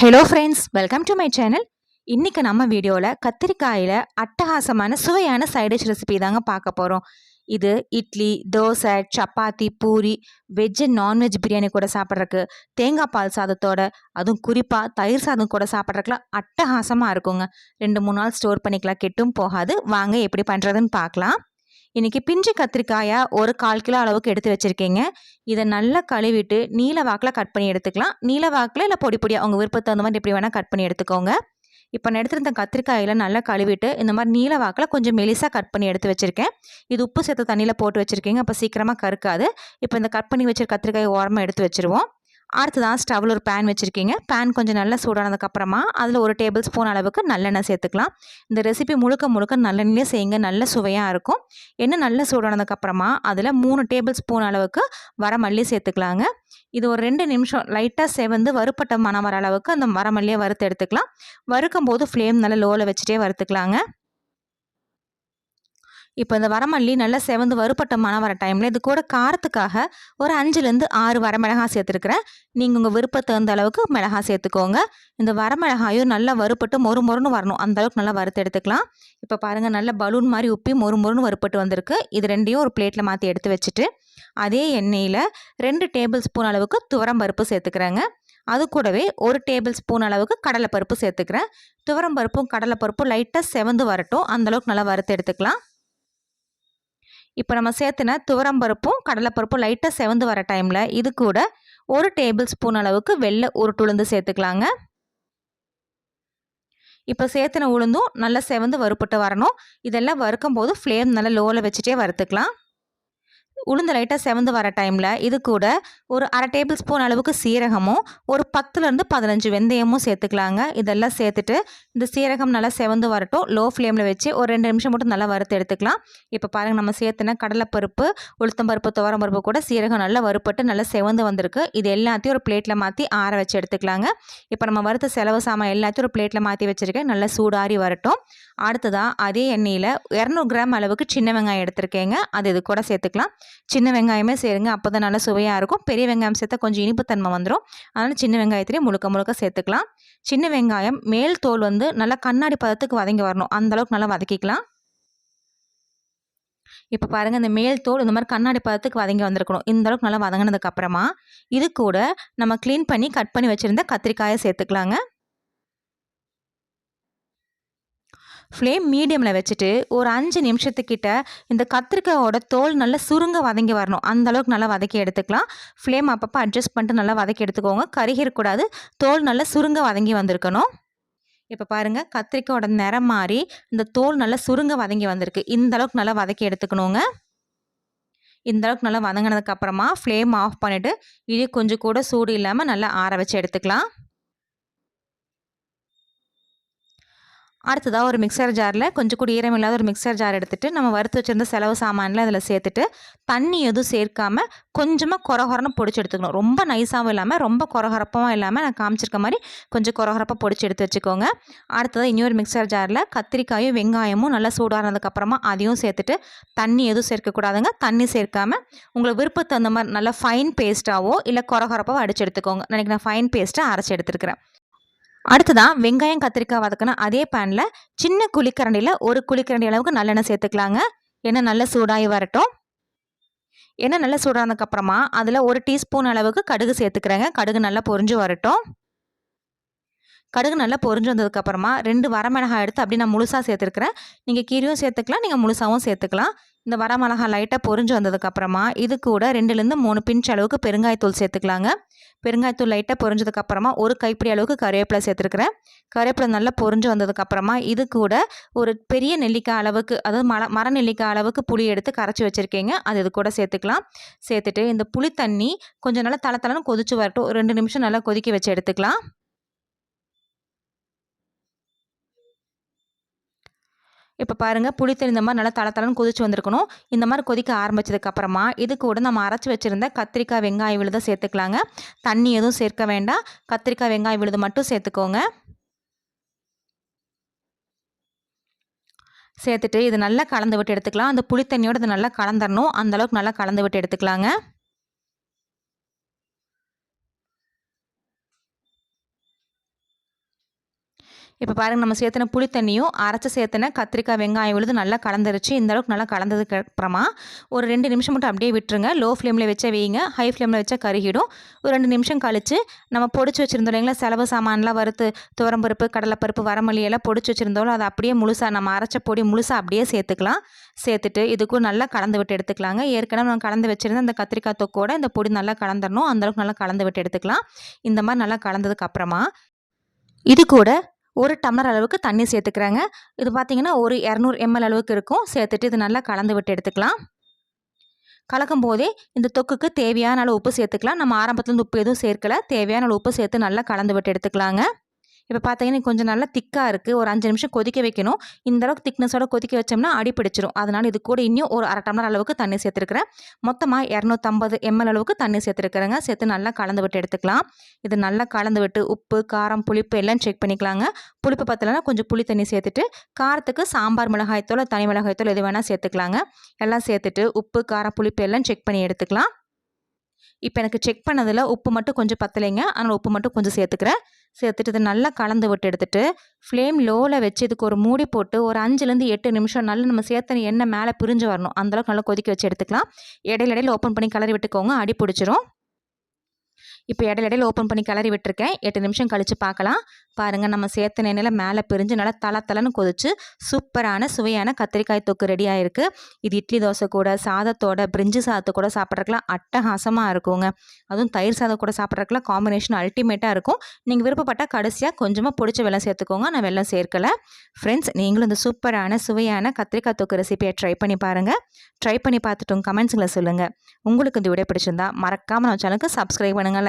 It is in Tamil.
Hello friends welcome to my channel இன்றைக்கி நம்ம வீடியோவில் கத்திரிக்காயில் அட்டகாசமான சுவையான சைடிஷ் ரெசிபி தாங்க பார்க்க போகிறோம் இது idli dosa chapati puri veg non veg biryani கூட சாப்பிட்றதுக்கு தேங்காய் பால் சாதத்தோட அதுவும் குறிப்பாக தயிர் சாதம் கூட சாப்பிட்றதுக்குலாம் அட்டகாசமாக இருக்குங்க. ரெண்டு மூணு நாள் ஸ்டோர் பண்ணிக்கலாம் கெட்டும் போகாது. வாங்க எப்படி பண்ணுறதுன்னு பார்க்கலாம். இன்றைக்கி பிஞ்சு கத்திரிக்காயாக ஒரு கால் கிலோ அளவுக்கு எடுத்து வச்சுருக்கீங்க. இதை நல்லா கழுவிட்டு நீல வாக்கில் கட் பண்ணி எடுத்துக்கலாம். நீல வாக்கில் இல்லை பொடி பொடியாக அவங்க விருப்பத்தை அந்த மாதிரி எப்படி வேணால் கட் பண்ணி எடுத்துக்கோங்க. இப்போ நான் எடுத்துருந்த கத்திரிக்காயில் நல்லா கழுவிட்டு இந்த மாதிரி நீல வாக்கில் கொஞ்சம் மெலிசாக கட் பண்ணி எடுத்து வச்சுருக்கேன். இது உப்பு சேர்த்து தண்ணியில் போட்டு வச்சுருக்கீங்க. அப்போ சீக்கிரமாக கருக்காது. இப்போ இந்த கட் பண்ணி வச்சுருக்க கத்திரிக்காயை ஓரமாக எடுத்து வச்சுருவோம். அடுத்ததான் ஸ்டவ்வில் ஒரு பேன் வச்சுருக்கீங்க. பேன் கொஞ்சம் நல்லா சூடானதுக்கப்புறமா அதில் ஒரு டேபிள் ஸ்பூன் அளவுக்கு நல்லெண்ணெய் சேர்த்துக்கலாம். இந்த ரெசிபி முழுக்க முழுக்க நல்லெண்ணெயே செய்யுங்க. நல்ல சுவையாக இருக்கும். எண்ணெய் நல்லா சூடானதுக்கப்புறமா அதில் மூணு டேபிள் ஸ்பூன் அளவுக்கு வரமல்லி சேர்த்துக்கலாங்க. இது ஒரு ரெண்டு நிமிஷம் லைட்டாக செவந்து வறுப்பட்ட மனம் வர அளவுக்கு அந்த வரமல்லியை வறுத்து எடுத்துக்கலாம். வறுக்கும் போது ஃப்ளேம் நல்லா லோவில் வச்சுட்டே வறுத்துக்கலாங்க. இப்போ இந்த வரமல்லி நல்லா செவந்து வறுப்பட்ட மனம் வர டைமில் இது கூட காரத்துக்காக ஒரு அஞ்சுலேருந்து ஆறு வரமிளகாய் சேர்த்துருக்குறேன். நீங்கள் உங்கள் விருப்பத்தை தகுந்த அளவுக்கு மிளகாய் சேர்த்துக்கோங்க. இந்த வரமிளகாயும் நல்லா வறுப்பட்டு மொறு மொறுன்னு வரணும். அந்த அளவுக்கு நல்லா வறுத்து எடுத்துக்கலாம். இப்போ பாருங்கள் நல்ல பலூன் மாதிரி உப்பி மொறு மொறுன்னு வறுப்பட்டு வந்திருக்கு. இது ரெண்டையும் ஒரு பிளேட்டில் மாற்றி எடுத்து வச்சுட்டு அதே எண்ணெயில் ரெண்டு டேபிள் ஸ்பூன் அளவுக்கு துவரம் பருப்பு சேர்த்துக்கிறேங்க. அது கூடவே ஒரு டேபிள் ஸ்பூன் அளவுக்கு கடலைப்பருப்பு சேர்த்துக்கிறேன். துவரம் பருப்பும் கடலைப்பருப்பும் லைட்டாக செவந்து வரட்டும். அந்தளவுக்கு நல்லா வறுத்து எடுத்துக்கலாம். இப்போ நம்ம சேர்த்துன துவரம்பருப்பும் கடலைப்பருப்பும் லைட்டாக செவந்து வர டைமில் இது கூட ஒரு டேபிள் ஸ்பூன் அளவுக்கு வெள்ளை உருட்டுளுந்து சேர்த்துக்கலாங்க. இப்போ சேர்த்துன உளுந்தும் நல்லா செவந்து வறுப்பட்டு வரணும். இதெல்லாம் வறுக்கும் போது ஃப்ளேம் நல்லா லோவில் வச்சுட்டே வறுத்துக்கலாம். உளுந்து லைட்டாக செவந்து வர டைமில் இது கூட ஒரு அரை டேபிள் ஸ்பூன் அளவுக்கு சீரகமும் ஒரு பத்துலேருந்து பதினஞ்சு வெந்தயமும் சேர்த்துக்கலாங்க. இதெல்லாம் சேர்த்துட்டு இந்த சீரகம் நல்லா செவந்து வரட்டும். லோ ஃப்ளேமில் வச்சு ஒரு ரெண்டு நிமிஷம் மட்டும் நல்லா வறுத்து எடுத்துக்கலாம். இப்போ பாருங்கள் நம்ம சேர்த்துன கடலைப்பருப்பு உளுத்தம்பருப்பு துவரம்பருப்பு கூட சீரகம் நல்லா வறுப்பட்டு நல்லா செவந்து வந்திருக்கு. இது எல்லாத்தையும் ஒரு பிளேட்டில் மாற்றி ஆற வச்சு எடுத்துக்கலாங்க. இப்போ நம்ம வறுத்த செலவு சாமான் எல்லாத்தையும் ஒரு பிளேட்டில் மாற்றி வச்சுருக்கேன். நல்லா சூடாரி வரட்டும். அடுத்ததாக அதே எண்ணெயில் இரநூறு கிராம் அளவுக்கு சின்ன வெங்காயம் எடுத்திருக்கேங்க. அது இது கூட சேர்த்துக்கலாம். சின்ன வெங்காயமே சேருங்க. அப்போ தான் நல்லா சுவையாக இருக்கும். பெரிய வெங்காயம் சேர்த்தா கொஞ்சம் இனிப்புத்தன்மை வந்துடும் அதனால் சின்ன வெங்காயத்திலே முழுக்க முழுக்க சேர்த்துக்கலாம். சின்ன வெங்காயம் மேல் தோல் வந்து நல்லா கண்ணாடி பதத்துக்கு வதங்கி வரணும். அந்தளவுக்கு நல்லா வதக்கிக்கலாம். இப்போ பாருங்கள் இந்த மேல் தோல் இந்த மாதிரி கண்ணாடி பதத்துக்கு வதங்கி வந்திருக்கணும். இந்த அளவுக்கு நல்லா வதங்கினதுக்கப்புறமா இது கூட நம்ம க்ளீன் பண்ணி கட் பண்ணி வச்சுருந்த கத்திரிக்காயை சேர்த்துக்கலாங்க. ஃப்ளேம் மீடியமில் வச்சுட்டு ஒரு அஞ்சு நிமிஷத்துக்கிட்ட இந்த கத்திரிக்காயோட தோல் நல்லா சுருங்க வதங்கி வரணும். அந்த அளவுக்கு நல்லா வதக்கி எடுத்துக்கலாம். ஃப்ளேம் அப்பப்போ அட்ஜஸ்ட் பண்ணிட்டு நல்லா வதக்கி எடுத்துக்கோங்க. கருகிடக்கூடாது தோல் நல்லா சுருங்க வதங்கி வந்திருக்கணும். இப்போ பாருங்கள் கத்திரிக்காயோட நிறம் மாறி இந்த தோல் நல்லா சுருங்க வதங்கி வந்திருக்கு. இந்த அளவுக்கு நல்லா வதக்கி எடுத்துக்கணுங்க. இந்த அளவுக்கு நல்லா வதங்கினதுக்கப்புறமா ஃப்ளேம் ஆஃப் பண்ணிவிட்டு இது கொஞ்சம் கூட சூடு இல்லாமல் நல்லா ஆற வச்சு எடுத்துக்கலாம். அடுத்ததாக ஒரு மிக்சர் ஜாரில் கொஞ்சம் கூட ஈரம் இல்லாத ஒரு மிக்சர் ஜார் எடுத்துகிட்டு நம்ம வறுத்து வச்சுருந்த செலவு சாமானில் அதில் சேர்த்துட்டு தண்ணி எதுவும் சேர்க்காமல் கொஞ்சமாக குறகுறன்னு பொடிச்சு எடுத்துக்கணும். ரொம்ப நைஸாகவும் இல்லாமல் ரொம்ப குறகுறப்பாகவும் இல்லாமல் நான் காமிச்சிருக்க மாதிரி கொஞ்சம் குறகுறப்பாக பொடிச்சு எடுத்து வச்சுக்கோங்க. அடுத்ததாக இன்னொரு மிக்சர் ஜாரில் கத்திரிக்காயும் வெங்காயமும் நல்லா சூடானதுக்கப்புறமா அதையும் சேர்த்துட்டு தண்ணி எதுவும் சேர்க்கக்கூடாதுங்க தண்ணி சேர்க்காமல் உங்களுக்கு விருப்பத்தை அந்த மாதிரி நல்லா ஃபைன் பேஸ்ட்டாகவோ இல்லை குறகுறப்பாவோ அடிச்சு எடுத்துக்கோங்க. நினைக்கிறேன் நான் ஃபைன் பேஸ்ட்டாக அரைச்சி எடுத்துருக்கிறேன். அடுத்ததான் வெங்காயம் கத்திரிக்காய் வதக்கணும் அதே பேனில் சின்ன குழிக்கரண்டியில் ஒரு குழிக்கரண்டி அளவுக்கு நல்லெண்ணெய் சேர்த்துக்கலாங்க. எண்ணெய் நல்லா சூடாகி வரட்டும். எண்ணெய் நல்லா சூடானதுக்கப்புறமா அதில் ஒரு டீஸ்பூன் அளவுக்கு கடுகு சேர்த்துக்கிறேங்க. கடுகு நல்லா பொரிஞ்சு வரட்டும். கடுகு நல்லா பொரிஞ்சு வந்ததுக்கப்புறமா ரெண்டு வரமிளகாய் எடுத்து அப்படி நான் முழுசாக சேர்த்துருக்குறேன். நீங்கள் கீரையும் சேர்த்துக்கலாம் நீங்கள் முழுசாகவும் சேர்த்துக்கலாம். இந்த வரமிளகாய் லைட்டாக பொரிஞ்சு வந்ததுக்கப்புறமா இது கூட ரெண்டுலேருந்து மூணு பிஞ்ச் அளவுக்கு பெருங்காயத்தூள் சேர்த்துக்கலாங்க. பெருங்காயத்தூள் லைட்டாக பொறிஞ்சதுக்கப்புறமா ஒரு கைப்பிடி அளவுக்கு கருவேப்பிலை சேர்த்துருக்குறேன். கருவேப்பிலை நல்லா பொரிஞ்சு வந்ததுக்கப்புறமா இது கூட ஒரு பெரிய நெல்லிக்காய் அளவுக்கு அதாவது மர மர நெல்லிக்காய் அளவுக்கு புளி எடுத்து கரைச்சி வச்சுருக்கீங்க. அது இது கூட சேர்த்துக்கலாம். சேர்த்துட்டு இந்த புளி தண்ணி கொஞ்சம் நல்லா தலை தலைன்னு கொதிச்சு வரட்டும். ரெண்டு நிமிஷம் நல்லா கொதிக்க வச்சு எடுத்துக்கலாம். இப்போ பாருங்கள் புளித்தண்ணி இந்த மாதிரி நல்லா தலை கொதிச்சு வந்திருக்கணும். இந்த மாதிரி கொதிக்க ஆரம்பிச்சதுக்கப்புறமா இது கூட நம்ம அரைச்சி வச்சுருந்த கத்திரிக்காய் வெங்காய விழுதை சேர்த்துக்கலாங்க. தண்ணி எதுவும் சேர்க்க வேண்டாம். கத்திரிக்காய் வெங்காய விழுது மட்டும் சேர்த்துக்கோங்க. சேர்த்துட்டு இது நல்லா கலந்து விட்டு எடுத்துக்கலாம். அந்த புளித்தண்ணியோடு இது நல்லா கலந்துடணும் அந்தளவுக்கு நல்லா கலந்து விட்டு எடுத்துக்கலாங்க. இப்போ பாருங்கள் நம்ம சேர்த்துன புளி தண்ணியும் அரைச்சி சேர்த்தின கத்திரிக்காய் வெங்காயம் விழுது நல்லா கலந்துருச்சு. இந்த அளவுக்கு நல்லா கலந்ததுக்கு அப்புறமா ஒரு ரெண்டு நிமிஷம் மட்டும் அப்படியே விட்டுருங்க. லோ ஃப்ளேமில் வச்சா வைங்க. ஹை ஃப்ளேமில் வச்சா கருகிடும். ஒரு ரெண்டு நிமிஷம் கழித்து நம்ம பொடிச்சு வச்சுருந்தோம் இல்லைங்களா செலவு சாமான்லாம் வறுத்து துவரம்பருப்பு கடலைப்பருப்பு வரமல்லி எல்லாம் பொடிச்சு வச்சுருந்தோம் அதை அப்படியே முழுசாக நம்ம அரைச்ச பொடி முழுசாக அப்படியே சேர்த்துக்கலாம். சேர்த்துட்டு இதுக்கும் நல்லா கலந்து விட்டு எடுத்துக்கலாங்க. ஏற்கனவே நம்ம கலந்து வச்சுருந்த அந்த கத்திரிக்காய் தொக்கோட இந்த பொடி நல்லா கலந்துடணும் அந்தளவுக்கு நல்லா கலந்து விட்டு எடுத்துக்கலாம். இந்த மாதிரி நல்லா கலந்ததுக்கு அப்புறமா இது கூட ஒரு டம்ளர் அளவுக்கு தண்ணி சேர்த்துக்கிறேங்க. இது பார்த்திங்கன்னா ஒரு இரநூறு எம்எல் அளவுக்கு இருக்கும். சேர்த்துட்டு இது நல்லா கலந்து விட்டு எடுத்துக்கலாம். கலக்கும் போதே இந்த தொக்குக்கு தேவையான அளவு உப்பு சேர்த்துக்கலாம். நம்ம ஆரம்பத்துலேருந்து உப்பு எதுவும் சேர்க்கலை. தேவையான அளவு உப்பு சேர்த்து நல்லா கலந்து விட்டு எடுத்துக்கலாங்க. இப்போ பார்த்தீங்கன்னா கொஞ்சம் நல்லா திக்காக இருக்குது ஒரு அஞ்சு நிமிஷம் கொதிக்க வைக்கணும். இந்த அளவுக்கு திக்னஸோட கொதிக்க வச்சோம்னா அடி பிடிச்சிரும். அதனால் இது கூட இன்னும் ஒரு அரை டம்ளர் அளவுக்கு தண்ணி சேர்த்துருக்குறேன். மொத்தமாக இரநூத்தம்பது எம்எல் அளவுக்கு தண்ணி சேர்த்துருக்குறேங்க. சேர்த்து நல்லா கலந்து விட்டு எடுத்துக்கலாம். இது நல்லா கலந்து விட்டு உப்பு காரம் புளிப்பு எல்லாம் செக் பண்ணிக்கலாங்க. புளிப்பு பத்தலைன்னா கொஞ்சம் புளி தண்ணி சேர்த்துட்டு காரத்துக்கு சாம்பார் மிளகாய்த்தூள் தனி மிளகாய்த்தூள் எது வேணால் சேர்த்துக்கலாங்க. எல்லாம் சேர்த்துட்டு உப்பு காரம் புளிப்பு எல்லாம் செக் பண்ணி எடுத்துக்கலாம். இப்போ எனக்கு செக் பண்ணதில் உப்பு மட்டும் கொஞ்சம் பத்தலைங்க. அதனால் உப்பு மட்டும் கொஞ்சம் சேர்த்துக்கிறேன். சேர்த்துட்டு இதை நல்லா கலந்து விட்டு எடுத்துகிட்டு ஃப்ளேம் லோவில் வச்சு இதுக்கு ஒரு மூடி போட்டு ஒரு அஞ்சுலேருந்து எட்டு நிமிஷம் நல்லா நம்ம சேர்த்தன எண்ணெய் மேலே பிரிஞ்சு வரணும். அந்தளவுக்கு நல்லா கொதிக்க வச்சு எடுத்துக்கலாம். இடையில இடையில ஓப்பன் பண்ணி கலரி விட்டுக்கோங்க. அடி பிடிச்சிரும். இப்போ இடையில இடையில ஓப்பன் பண்ணி கிளறி விட்டுருக்கேன். எட்டு நிமிஷம் கழித்து பார்க்கலாம். பாருங்கள் நம்ம சேர்த்த எண்ணெயில் மேலே பிரிஞ்சு நல்லா தள தலைன்னு கொதிச்சு சூப்பரான சுவையான கத்திரிக்காய் தொக்கு ரெடி ஆகிருக்கு இது இட்லி தோசை கூட சாதத்தோட பிரிஞ்சு சாதத்தை கூட சாப்பிட்றதுக்குலாம் அட்டகாசமாக இருக்குங்க. அதுவும் தயிர் சாதம் கூட சாப்பிட்றதுக்குலாம் காம்பினேஷன் அல்டிமேட்டாக இருக்கும். நீங்கள் விருப்பப்பட்டால் கடைசியாக கொஞ்சமாக பிடிச்ச வெள்ளம் சேர்த்துக்கோங்க. நான் வெள்ளம் சேர்க்கலை. ஃப்ரெண்ட்ஸ் நீங்களும் இந்த சூப்பரான சுவையான கத்திரிக்காய் தொக்கு ரெசிபியை ட்ரை பண்ணி பாருங்கள் ட்ரை பண்ணி பார்த்துட்டும் கமெண்ட்ஸுங்களை சொல்லுங்கள் உங்களுக்கு இந்த வீடியோ பிடிச்சிருந்தா மறக்காமல் நம்ம சேனலுக்கு சப்ஸ்கிரைப் பண்ணுங்கள்